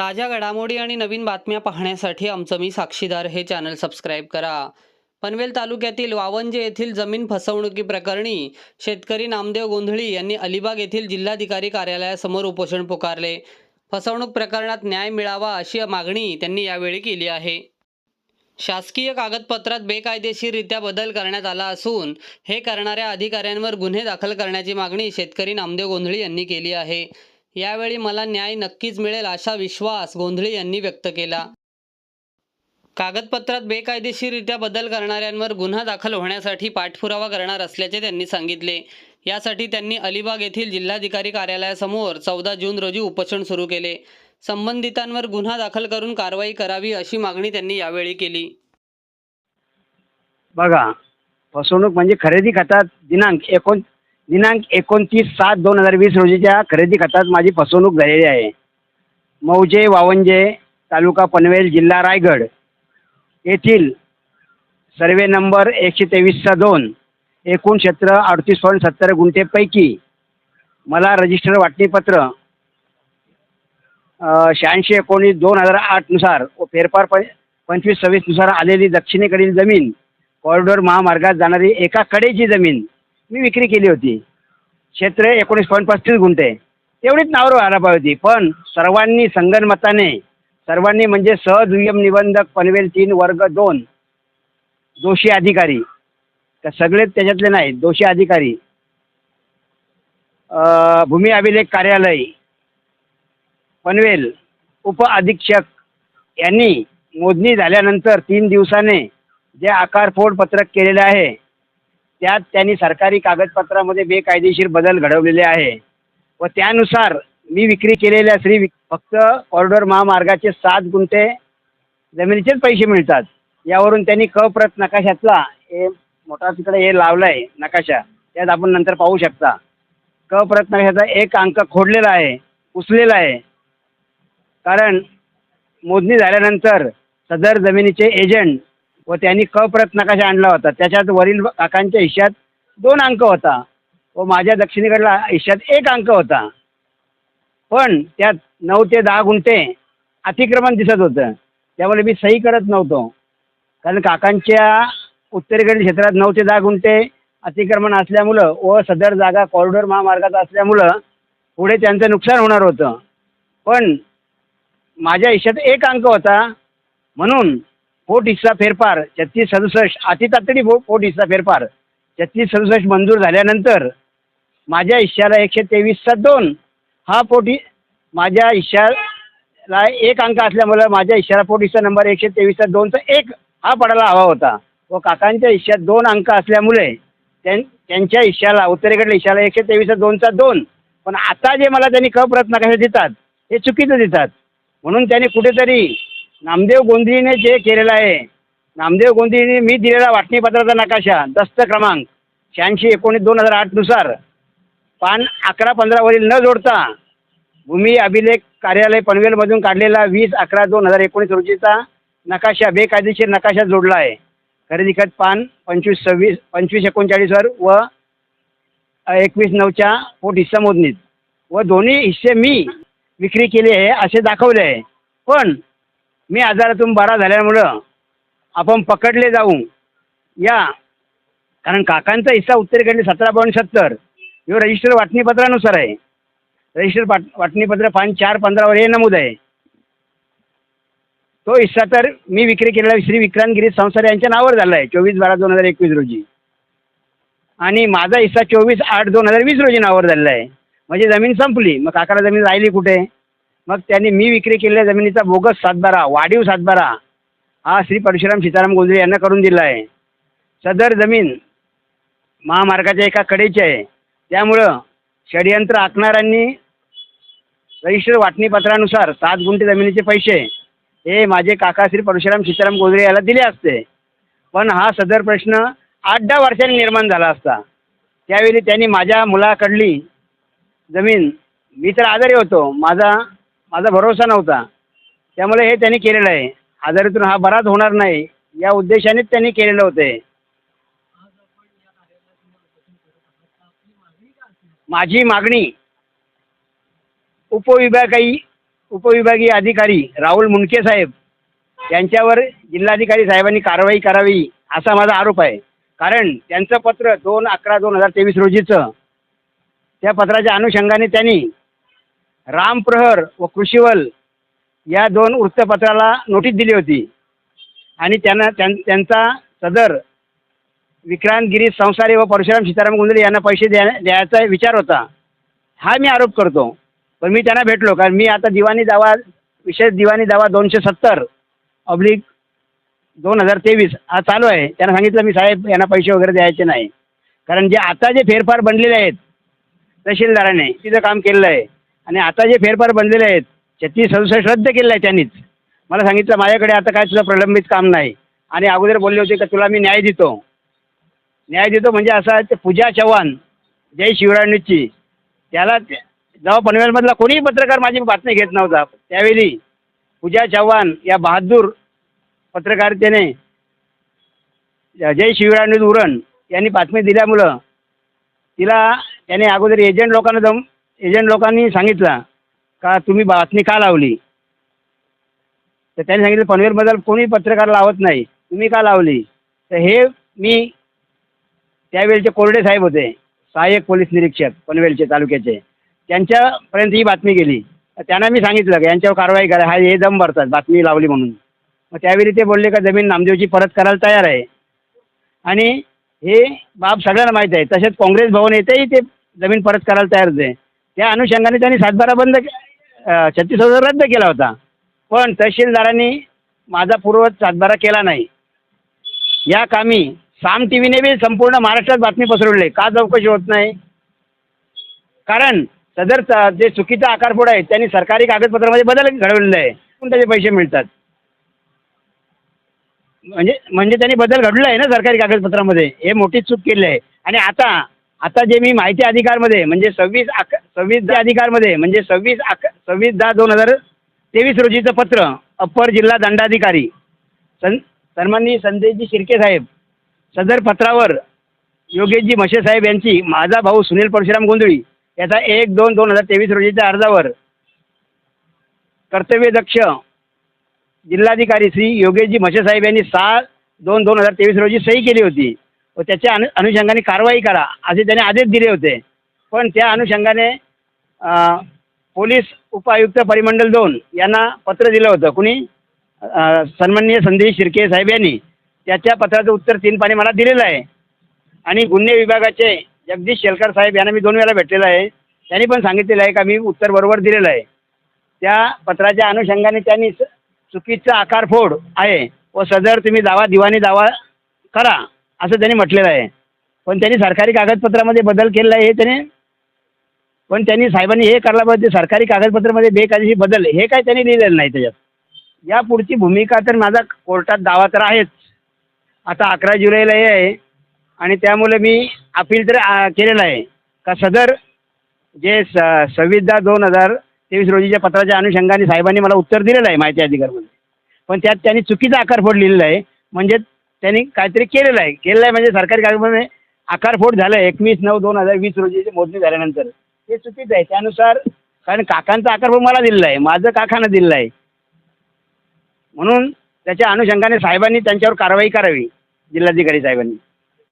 ताज्या घडामोडी आणि नवीन बातम्या पाहण्यासाठी आमचं मी साक्षीदार हे चॅनल सबस्क्राईब करा. पनवेल तालुक्यातील वावंजे येथील जमीन फसवणुकी प्रकरणी शेतकरी नामदेव गोंधळी यांनी अलिबाग येथील जिल्हाधिकारी कार्यालयासमोर उपोषण पुकारले. फसवणूक प्रकरणात न्याय मिळावा अशी मागणी त्यांनी यावेळी केली आहे. शासकीय कागदपत्रात बेकायदेशीररित्या बदल करण्यात आला असून हे करणाऱ्या अधिकाऱ्यांवर गुन्हे दाखल करण्याची मागणी शेतकरी नामदेव गोंधळी यांनी केली आहे. यावेळी मला न्याय नक्कीच मिळेल असा विश्वास गोंधळी यांनी व्यक्त केला. कागदपत्रात बेकायदेशीररित्या बदल करणाऱ्यांवर गुन्हा दाखल होण्यासाठी पाठपुरावा करणार असल्याचे त्यांनी सांगितले. यासाठी त्यांनी अलिबाग येथील जिल्हाधिकारी कार्यालयासमोर चौदा जून रोजी उपोषण सुरू केले. संबंधितांवर गुन्हा दाखल करून कारवाई करावी अशी मागणी त्यांनी यावेळी केली. बघा फसवणूक म्हणजे खरेदी खातात दिनांक एकोण दिनांक एकोणतीस सात दोन हजार वीस रोजीच्या खरेदी खतात माझी फसवणूक झालेली आहे. मौजे वावंजे तालुका पनवेल जिल्हा रायगड येथील सर्वे नंबर एकशे तेवीसचा दोन एकूण क्षेत्र अडतीस पॉईंट सत्तर गुंठेपैकी मला रजिस्टर वाटणीपत्र शहाऐंशी एकोणीस दोन हजार आठनुसार व फेरफार प पंचवीस सव्वीसनुसार आलेली दक्षिणेकडील जमीन कॉरिडॉर महामार्गात जाणारी एका कडेची जमीन मी विक्री केली होती. क्षेत्र एकोणीस पॉईंट पस्तीस गुंठे तेवढीच नावावर व्हायला पाहिजे. होती पण सर्वांनी संगनमताने सर्वांनी म्हणजे सहदुय्यम निबंधक पनवेल तीन वर्ग दोन दोषी अधिकारी. तर सगळेच त्याच्यातले नाही दोषी अधिकारी. भूमी अभिलेख कार्यालय पनवेल उप अधीक्षक यांनी मोजणी झाल्यानंतर तीन दिवसाने जे आकारफोड पत्रक केलेले आहे त्यात त्यांनी सरकारी कागदपत्रामध्ये बेकायदेशीर बदल घडवलेले आहे. व त्यानुसार मी विक्री केलेल्या श्री विक फक्त कॉरिडॉर महामार्गाचे सात गुंठे जमिनीचेच पैसे मिळतात. यावरून त्यांनी क प्रत नकाशातला हे मोठा तिकडे हे लावला आहे नकाशा. त्यात आपण नंतर पाहू शकता. क प्रत नकाशाचा एक अंक खोडलेला आहे पुसलेला आहे. कारण मोजणी झाल्यानंतर सदर जमिनीचे एजंट व त्यांनी क प्रत नकाशा आणला होता? त्याच्यात वरील काकांच्या हिश्श्यात दोन अंक होता. व माझ्या दक्षिणेकडला हिश्श्यात एक अंक होता. पण त्यात नऊ ते दहा गुंठे अतिक्रमण दिसत होतं. त्यामुळे मी सही करत नव्हतो. कारण काकांच्या उत्तरेकडील क्षेत्रात नऊ ते दहा गुंठे अतिक्रमण असल्यामुळं व सदर जागा कॉरिडॉर महामार्गात असल्यामुळं पुढे त्यांचं नुकसान होणार होतं. पण माझ्या हिश्श्यात एक अंक होता. म्हणून पोट हिस्सा फेरफार छत्तीस सदुसष्ट अतितातडी फो पोट हिस्सा फेरफार. छत्तीस सदुसष्ट मंजूर झाल्यानंतर माझ्या हिश्श्याला एकशे तेवीसचा दोन. हा पोट माझ्या हिश्श्याला एक अंक असल्यामुळं माझ्या इशारा पोट हिस्सा नंबर एकशे तेवीसचा दोनचा एक हा पडायला हवा होता. व काकांच्या हिश्श्यात दोन अंक असल्यामुळे त्यां त्यांच्या हिश्श्याला उत्तरेकडल्या हिश्श्याला एकशे तेवीसचा दोनचा दोन. पण आता जे मला त्यांनी क प्रत नकाशा देतात हे चुकीचं देतात. म्हणून त्यांनी कुठेतरी नामदेव गोंधळीने जे केलेलं आहे नामदेव गोंधळीने मी दिलेला वाटणीपत्राचा नकाशा दस्त क्रमांक शहाऐंशी एकोणीस दोन हजार आठनुसार पान अकरा पंधरावरील न जोडता भूमी अभिलेख कार्यालय पनवेलमधून काढलेला वीस अकरा दोन हजार एकोणीस रोजीचा नकाशा बेकायदेशीर नकाशा जोडला आहे. खरेदी खत पान पंचवीस सव्वीस पंचवीस एकोणचाळीसवर व एकवीस नऊच्या पोट हिस्सा मोजणीत. व दोन्ही हिस्से मी विक्री केली आहे असे दाखवले आहे. पण मी आजारातून बरा झाल्यामुळं आपण पकडले जाऊ. या. कारण काकांचा हिस्सा उत्तरेकडले सतरा पॉईंट सत्तर. ह्यो रजिस्टर वाटणीपत्रानुसार आहे. रजिस्टर वाट वाटणीपत्र पान चार पंधरावर हे नमूद आहे. तो हिस्सा तर मी विक्री केलेला श्री विक्रांत गिरीश संसार यांच्या नावावर झाला आहे चोवीस बारा दोन हजार एकवीस रोजी. आणि माझा हिस्सा चोवीस आठ दोन हजार वीस रोजी नावावर झालेला आहे. म्हणजे जमीन संपली. मग काकाला जमीन राहिली कुठे? मग त्यांनी मी विक्री केलेल्या जमिनीचा बोगस सातबारा वाढीव सातबारा हा श्री परशुराम सीताराम गोंधळे यांना करून दिला आहे. सदर जमीन महामार्गाच्या एका कडेची आहे. त्यामुळं षडयंत्र आखणाऱ्यांनी रजिस्टर वाटणीपत्रानुसार सात गुंठे जमिनीचे पैसे हे माझे काका श्री परशुराम सीताराम गोंधळे याला दिले असते. पण हा सदर प्रश्न आठ दहा वर्षांनी निर्माण झाला असता. त्यावेळी त्यांनी माझ्या मुलाकडली जमीन मी तर आजारी होतो. माझा माझा भरोसा नव्हता. त्यामुळे हे त्यांनी केलेलं आहे. आजारीतून हा बराच होणार नाही. या उद्देशानेच त्यांनी केलेलं होते. माझी मागणी उपविभागाई उपविभागीय अधिकारी राहुल मुंडके साहेब यांच्यावर जिल्हाधिकारी साहेबांनी कारवाई करावी असा माझा आरोप आहे. कारण त्यांचं पत्र दोन अकरा दोन हजार तेवीस रोजीचं त्या पत्राच्या अनुषंगाने त्यांनी रामप्रहर व कृषीवल या दोन वृत्तपत्राला नोटीस दिली होती. आणि त्यांना त्यां त्यांचा सदर विक्रांत गिरीश संसारे व परशुराम सीताराम गुंजले यांना पैसे द्या द्यायचा विचार होता. हा मी आरोप करतो. पण मी त्यांना भेटलो. कारण मी आता दिवाणी दावा विशेष दिवाणी दावा दोनशे सत्तर ऑब्लिक दोन हजार तेवीस हा चालू आहे. त्यांना सांगितलं मी साहेब यांना पैसे वगैरे द्यायचे नाही. कारण जे आता जे फेरफार बनलेले आहेत तहसीलदाराने तिचं काम केलेलं आहे. आणि आता जे फेरफार बनलेले आहेत छत्तीस सदुसष्ट रद्द केलेलं आहे त्यांनीच. मला सांगितलं माझ्याकडे आता काय तुझं प्रलंबित काम नाही. आणि अगोदर बोलले होते का तुला मी न्याय देतो. न्याय देतो म्हणजे असं आहे ते पूजा चव्हाण जय शिवराय त्याला जेव्हा पनवेलमधला कोणीही पत्रकार माझी बातमी घेत नव्हता त्यावेळी पूजा चव्हाण या बहादूर पत्रकारितेने जय शिवराय उरण यांनी बातमी दिल्यामुळं तिला त्याने अगोदर एजंट लोकांना जाऊन एजंट लोकांनी सांगितलं का तुम्ही बातमी का लावली? तर त्यांनी सांगितलं पनवेलबद्दल कोणी पत्रकार लावत नाही. तुम्ही का लावली? तर हे मी त्यावेळचे कोरडे साहेब होते सहाय्यक पोलीस निरीक्षक पनवेलचे तालुक्याचे. त्यांच्यापर्यंत ही बातमी गेली. त्यांना मी सांगितलं की यांच्यावर कारवाई करा हा हे दम भरतात बातमी लावली म्हणून. मग त्यावेळी ते बोलले का जमीन नामदेवची परत करायला तयार आहे. आणि हे बाब सगळ्यांना माहीत आहे. तसेच काँग्रेस भवन येतेही ते जमीन परत करायला तयार होते त्या अनुषंगाने त्यांनी सातबारा बंद छत्तीस हजार रद्द केला होता. पण तहसीलदारांनी माझा पूर्वज सातबारा केला नाही. या कामी साम टी व्हीने बी संपूर्ण महाराष्ट्रात बातमी पसरवली. का चौकशी होत नाही? कारण सदर जे चुकीचा आकारफोड आहे त्यांनी सरकारी कागदपत्रामध्ये बदल घडवलेला आहे. पण त्याचे पैसे मिळतात? म्हणजे म्हणजे त्यांनी बदल घडला आहे ना सरकारी कागदपत्रामध्ये. हे मोठी चूक केली आहे. आणि आता आता जे मी माहिती अधिकारमध्ये म्हणजे सव्वीस अक सव्वीस दहा अधिकारमध्ये म्हणजे सव्वीस अक सव्वीस दहा दोन हजार तेवीस रोजीचं पत्र अप्पर जिल्हा दंडाधिकारी. सन सन्माननीय संजयजी शिर्के साहेब सदर पत्रावर योगेशजी म्हशे साहेब यांची माझा भाऊ सुनील परशुराम गोंधळी याचा एक दोन दोन हजार तेवीस रोजीच्या अर्जावर कर्तव्यदक्ष जिल्हाधिकारी श्री योगेशजी म्हशे साहेब यांनी सहा दोन दोन हजार तेवीस रोजी सही केली होती. व त्याच्या अनु अनुषंगाने कारवाई करा असे त्याने आदेश दिले होते. पण त्या अनुषंगाने पोलीस उपायुक्त परिमंडल दोन यांना पत्र दिलं होतं. कुणी? अं, सन्माननीय संदेश शिर्के साहेब यांनी. त्याच्या पत्राचं उत्तर तीन पाणी मला दिलेलं आहे. आणि गुन्हे विभागाचे जगदीश शेलकर साहेब यांना मी दोन वेळा भेटलेलं आहे. त्यांनी पण सांगितलेलं आहे का मी उत्तर बरोबर दिलेलं आहे. त्या पत्राच्या अनुषंगाने त्यांनी चुकीचा आकारफोड आहे व सदर तुम्ही दावा दिवाणी दावा करा असं त्यांनी म्हटलेलं आहे. पण त्यांनी सरकारी कागदपत्रामध्ये बदल केलेला आहे हे त्याने पण त्यांनी साहेबांनी हे करायला पाहिजे सरकारी कागदपत्रामध्ये बेकायदेशीर बदल हे काय त्यांनी लिहिलेलं नाही त्याच्यात. या पुढची भूमिका तर माझा कोर्टात दावा तर आहेच. आता अकरा जुलैला हे आहे आणि त्यामुळे मी अपील तर केलेलं आहे. का सदर जे स सव्वीस दहा दोन हजार तेवीस रोजीच्या पत्राच्या अनुषंगाने साहेबांनी मला उत्तर दिलेलं आहे माहिती अधिकारमध्ये. पण त्यात त्यांनी चुकीचा आकारफोड लिहिलेला आहे. म्हणजे त्यांनी काहीतरी केलेलं आहे. केलेलं आहे म्हणजे सरकारी कागदमध्ये आकारफोड झालं आहे. एकवीस नऊ दोन हजार वीस रोजीची मोजणी झाल्यानंतर. ते चुकीचं आहे. त्यानुसार कारण काकांचा आकारफोड मला दिलेला आहे. माझं काकानं दिलेलं आहे. म्हणून त्याच्या अनुषंगाने साहेबांनी त्यांच्यावर कारवाई करावी. जिल्हाधिकारी साहेबांनी.